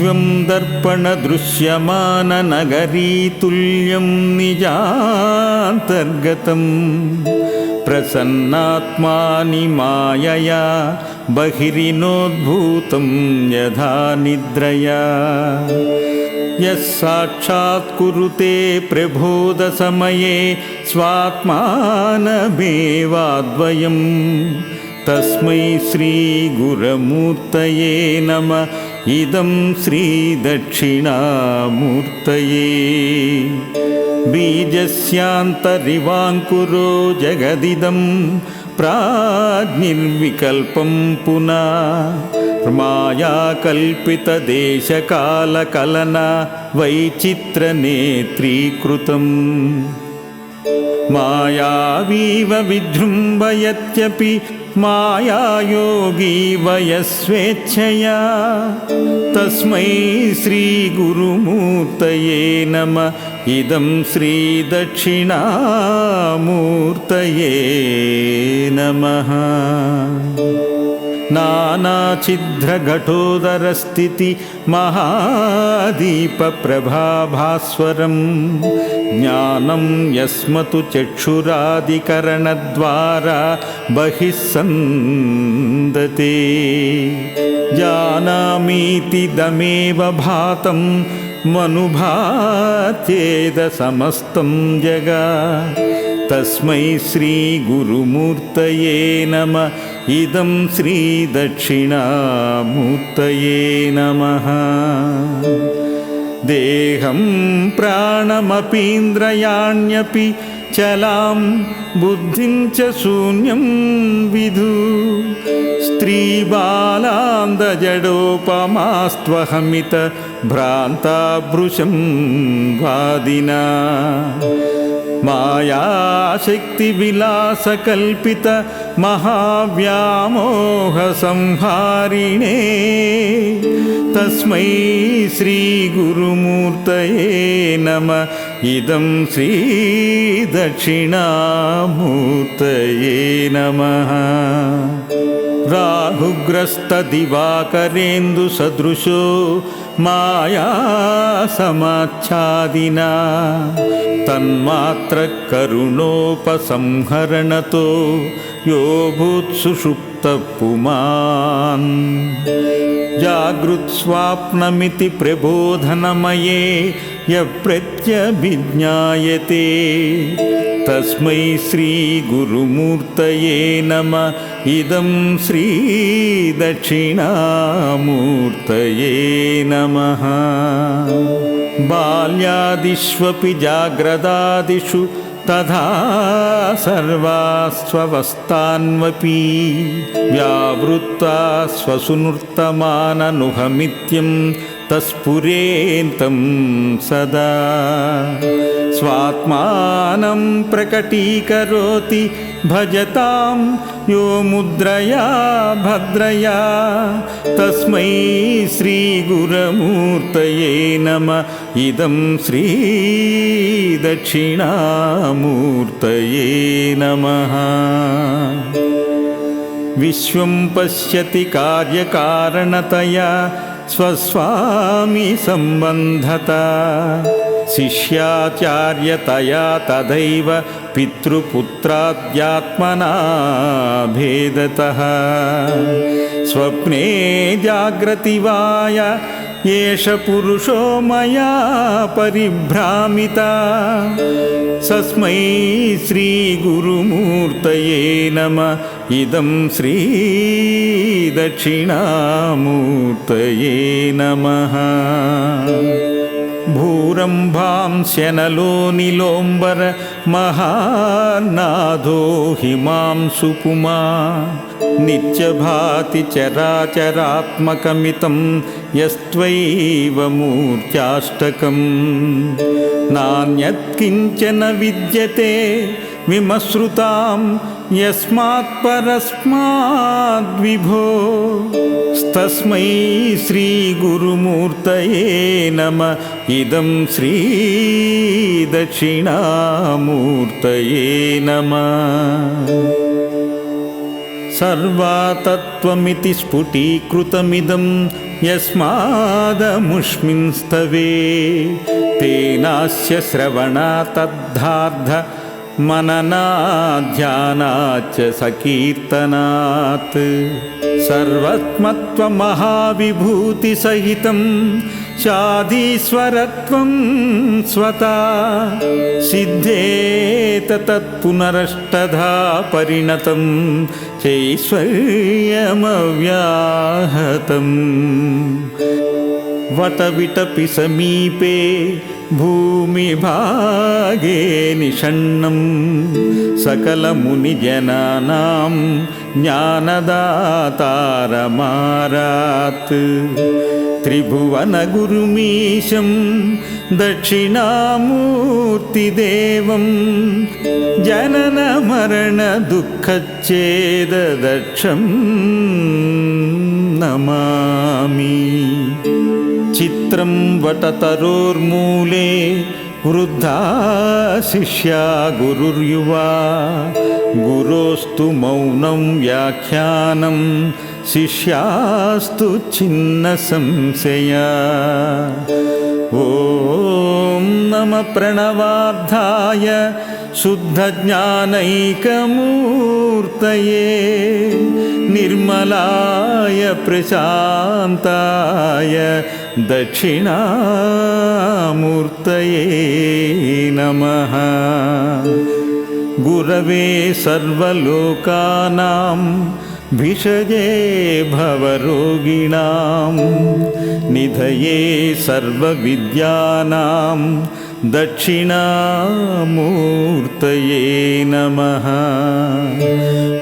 विश्वं दर्पणदृश्यमाननगरीतुल्यं निजान्तर्गतम् प्रसन्नात्मानि मायया बहिरिनोद्भूतं यथा निद्रया। यः साक्षात् कुरुते प्रबोधसमये स्वात्मानमेवाद्वयम् तस्मै श्रीगुरमूर्तये नम इदं श्रीदक्षिणामूर्तये बीजस्यान्तरिवाङ्कुरो जगदिदं प्राज्ञिर्विकल्पं पुनः मायाकल्पितदेशकालकलना वैचित्रनेत्रीकृतम् मायावीव विजृम्भयत्यपि मायायोगी वयस्वेच्छया तस्मै श्रीगुरुमूर्तये नम। इदं श्रीदक्षिणामूर्तये नमः नानाच्छिद्रघटोदरस्थिति महादीपप्रभाभास्वरं ज्ञानं यस्मतु चक्षुरादिकरणद्वारा बहिः सन्दते जानामीति दमेव भातं मनुभात्येदसमस्तं जगा। तस्मै श्रीगुरुमूर्तये नम इदं श्रीदक्षिणामूर्तये नमः। देहं प्राणमपीन्द्रयाण्यपि चलां बुद्धिं च शून्यं विधु स्त्रीबालान्दजडोपमास्त्वहमित भ्रान्ताभृशं वादिना मायाशक्तिविलासकल्पित महाव्यामोहसंहारिणे तस्मै श्रीगुरुमूर्तये नम। इदं श्रीदक्षिणामूर्तये नमः राहुग्रस्तदिवाकरेन्दुसदृशो मायासमाच्छादिना। तन्मात्रकरुणोपसंहरणतो यो भूत्सुषुप्तपुमान् जागृत्स्वाप्नमिति प्रबोधनमये यप्रत्यभिज्ञायते। तस्मै श्रीगुरुमूर्तये नम। इदं श्रीदक्षिणामूर्तये नमः। बाल्यादिष्वपि जाग्रदादिषु तथा सर्वास्वस्थान्वपि व्यावृत्ता स्वसुनृत्तमाननुहमित्यं तस्फुरेन्तं सदा। स्वात्मानं प्रकटीकरोति भजतां यो मुद्रया भद्रया। तस्मै श्रीगुरमूर्तये नम। इदं श्रीदक्षिणामूर्तये नमः। विश्वं पश्यति कार्यकारणतया स्वस्वामी सम्बन्धता। शिष्याचार्यतया तदैव पितृपुत्राद्यात्मना भेदतः स्वप्ने जाग्रतिवाय एष पुरुषो मया परिभ्रामिता। सस्मै श्रीगुरुमूर्तये नम। इदं श्रीदक्षिणामूर्तये नमः భూరంభాం శనలోనిలోంబర మహానాథో హిమాంసు పుమా నిత్యభాతి చరాచరాత్మకమితం యస్త్వైవ మూర్ఛాష్టకం నాణ్యత్కించన విద్యతే यस्मात् परस्माद्विभो तस्मै श्रीगुरुमूर्तये नम। इदं श्रीदक्षिणामूर्तये नमः। सर्वातत्त्वमिति स्फुटीकृतमिदं यस्मादमुष्मिंस्तवे। तेनास्य श्रवणातद्धार्ध मननाध्यानाच्च सकीर्तनात्। सर्वत्मत्वमहाविभूतिसहितं शादीश्वरत्वं स्वता सिद्धेत तत्पुनरष्टधा परिणतं चैश्वर्यमव्याहतम् वटविटपि समीपे भूमिभागे निषण्णं सकलमुनिजनानां ज्ञानदातारमारात्। त्रिभुवनगुरुमीशं दक्षिणामूर्तिदेवं जननमरणदुःखच्छेददक्षं नमामि चित्रं वटतरोर्मूले वृद्धा शिष्या गुरुर्युवा। गुरोस्तु मौनं व्याख्यानं शिष्यास्तु छिन्नसंशया ॐ नमः प्रणवार्धाय शुद्धज्ञानैकमूर्तये निर्मलाय प्रशान्ताय दक्षिणामूर्तये नमः। गुरवे सर्वलोकानां भिषजे भवरोगिणां निधये सर्वविद्यानां दक्षिणामूर्तये नमः।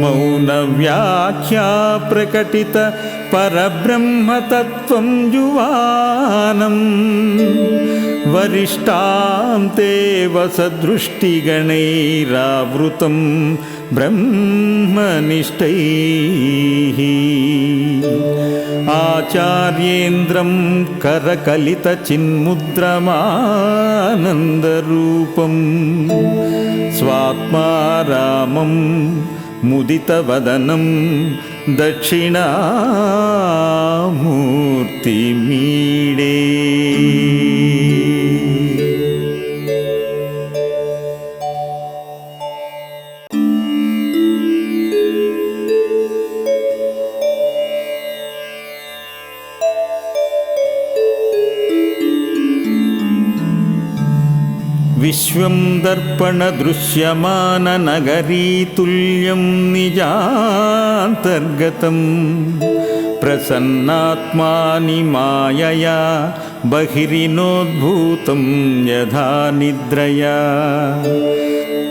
मौनव्याख्या प्रकटित परब्रह्मतत्त्वं युवानं वरिष्ठां ते वसदृष्टिगणैरावृतं ब्रह्मनिष्ठैः। आचार्येन्द्रं करकलितचिन्मुद्रमानन्दरूपं स्वात्मा रामं मुदितवदनं दक्षिणामूर्तिमीडे विश्वं दर्पणदृश्यमाननगरीतुल्यं निजान्तर्गतं प्रसन्नात्मानि मायया बहिरिनोद्भूतं यथा निद्रया।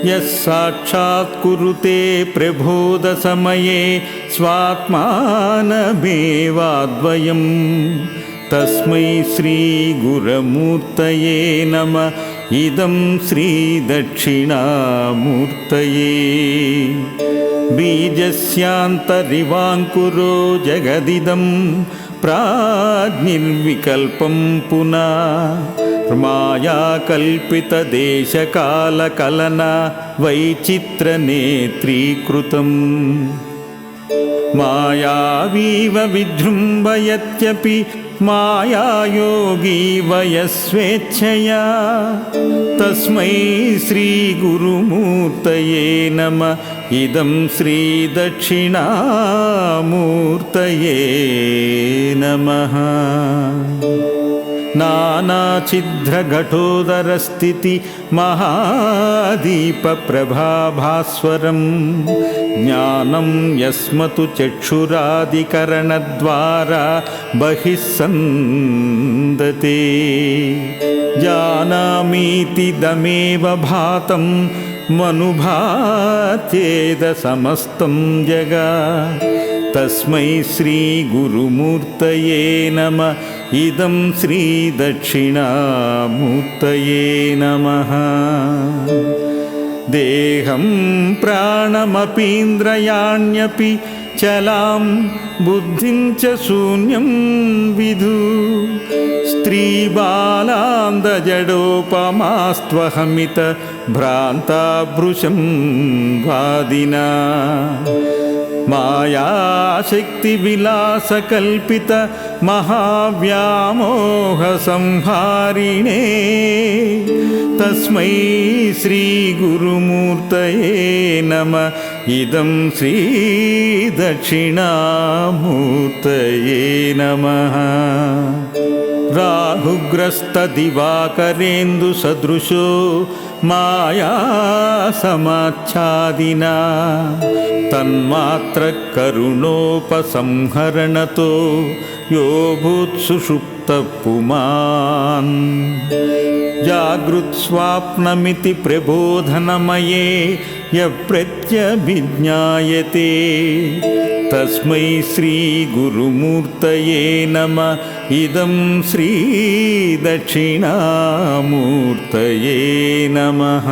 यः साक्षात् कुरुते प्रबोधसमये स्वात्मानमेवाद्वयम् तस्मै श्रीगुरमूर्तये नम इदं श्रीदक्षिणामूर्तये बीजस्यान्तरिवाङ्कुरो जगदिदं प्राज्ञिर्विकल्पं पुनः मायाकल्पितदेशकालकलना वैचित्रनेत्रीकृतम् मायावीव विजृम्भयत्यपि मायायोगी वयस्वेच्छया। तस्मै श्रीगुरुमूर्तये नम। इदं श्रीदक्षिणामूर्तये नमः नानाछिद्रघटोदरस्थिति महादीपप्रभाभास्वरं ज्ञानं यस्मतु चक्षुरादिकरणद्वारा बहिः सन्दते जानामीतिदमेव भातं मनुभात्येदसमस्तं जगा तस्मै श्रीगुरुमूर्तये नम। इदं श्रीदक्षिणामूर्तये नमः। देहं प्राणमपीन्द्रयाण्यपि चलां बुद्धिं च शून्यं विधु। स्त्रीबालान्दजडोपमास्त्वहमित भ्रान्ताभृशं वादिना महाव्यामोहसंहारिणे तस्मै श्रीगुरुमूर्तये नम। इदं श्रीदक्षिणामूर्तये नमः राहुग्रस्तदिवाकरेन्दुसदृशो मायासमाच्छादिना। तन्मात्रकरुणोपसंहरणतो यो भूत्सुषुप्तः पुमान् जागृत्स्वाप्नमिति प्रबोधनमये यप्रत्यभिज्ञायते। तस्मै श्रीगुरुमूर्तये नम। इदं श्रीदक्षिणामूर्तये नमः।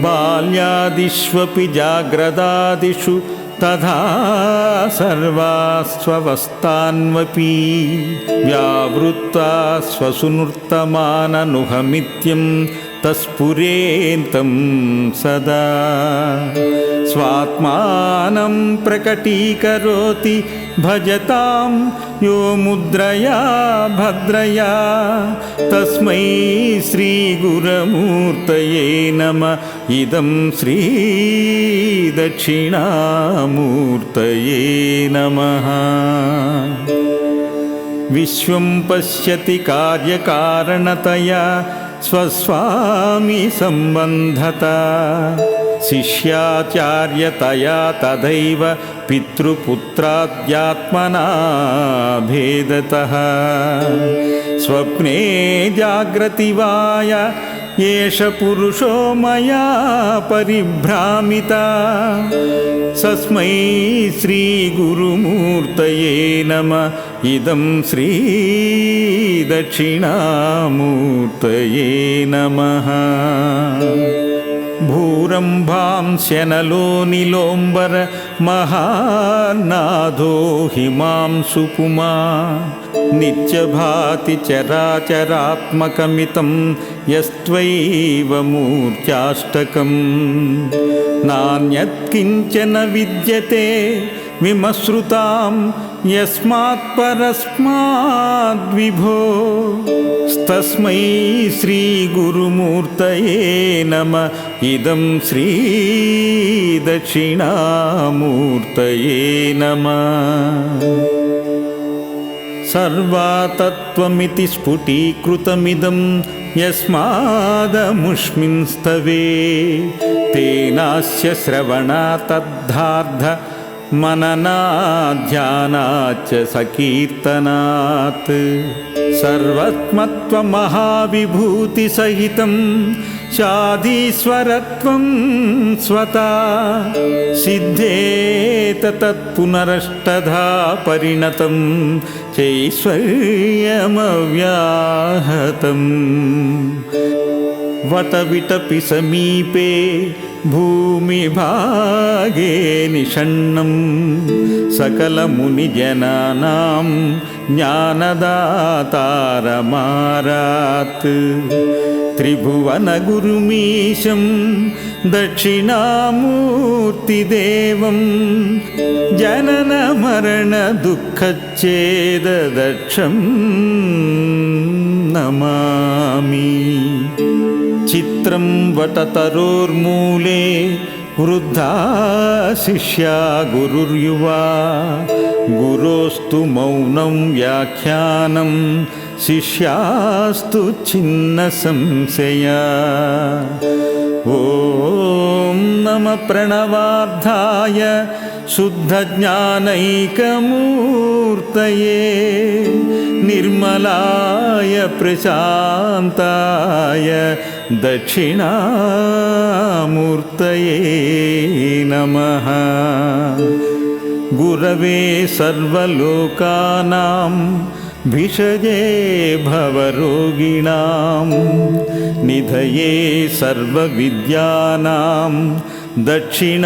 बाल्यादिष्वपि जाग्रदादिषु तथा सर्वास्वस्थान्वपि व्यावृत्ता स्वसुनृत्तमाननुहमित्यं तस्फुरेन्तं सदा। स्वात्मानं प्रकटीकरोति भजतां यो मुद्रया भद्रया। तस्मै श्रीगुरमूर्तये नम। इदं श्रीदक्षिणामूर्तये नमः। विश्वं पश्यति कार्यकारणतया स्वस्वामी सम्बन्धता। शिष्याचार्यतया तथैव पितृपुत्राद्यात्मना भेदतः। स्वप्ने जाग्रतिवाय एष पुरुषो मया परिभ्रामिता। सस्मै श्रीगुरुमूर्तये नम। इदं श्रीदक्षिणामूर्तये नमः भूरम्भांस्यनलो निलोम्बर महानादो हिमांशुपुमा नित्यभाति चराचरात्मकमितं यस्त्वैव मूर्त्याष्टकम् नान्यत्किञ्चन विद्यते विमसृतां यस्मात् परस्माद्विभो तस्मै श्रीगुरुमूर्तये नम। इदं श्रीदक्षिणामूर्तये नमः। सर्वातत्त्वमिति स्फुटीकृतमिदं यस्मादमुष्मिन् स्तवे तेनास्य श्रवणा तद्धार्ध मननाध्यानाच्च सकीर्तनात् सर्वत्मत्वमहाविभूतिसहितं शाधीश्वरत्वं स्वता सिद्धेत तत्पुनरष्टधा परिणतं चैश्वर्यमव्याहतम् वटविटपि समीपे भूमिभागे निषण्णं सकलमुनिजनानां ज्ञानदातारमारात् त्रिभुवनगुरुमीशं दक्षिणामूर्तिदेवं जननमरणदुःखच्छेददक्षं नमामि। चित्रं वटतरोर्मूले वृद्धा शिष्या गुरुर्युवा। गुरोस्तु मौनं व्याख्यानं शिष्यास्तु छिन्नसंशया ॐ नमः प्रणवार्धाय शुद्धज्ञानैकमूर्तये निर्मलाय प्रशान्ताय दक्षिणामूर्तये नमः। गुरवे सर्वलोकानां भिषजे भवरोगिणां निधये सर्वविद्यानां दक्षिणामूर्तये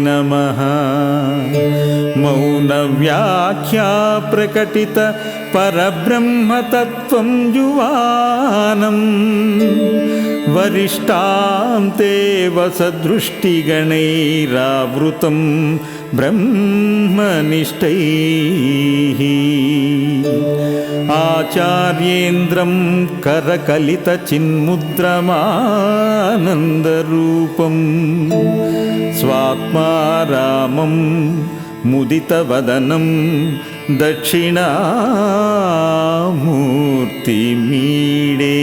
नमः। मौनव्याख्या प्रकटित परब्रह्मतत्त्वं युवानम् वरिष्ठां ते वसदृष्टिगणैरावृतं ब्रह्मनिष्ठैः। आचार्येन्द्रं करकलितचिन्मुद्रमानन्दरूपं। स्वात्मा रामं मुदितवदनं दक्षिणामूर्तिमीडे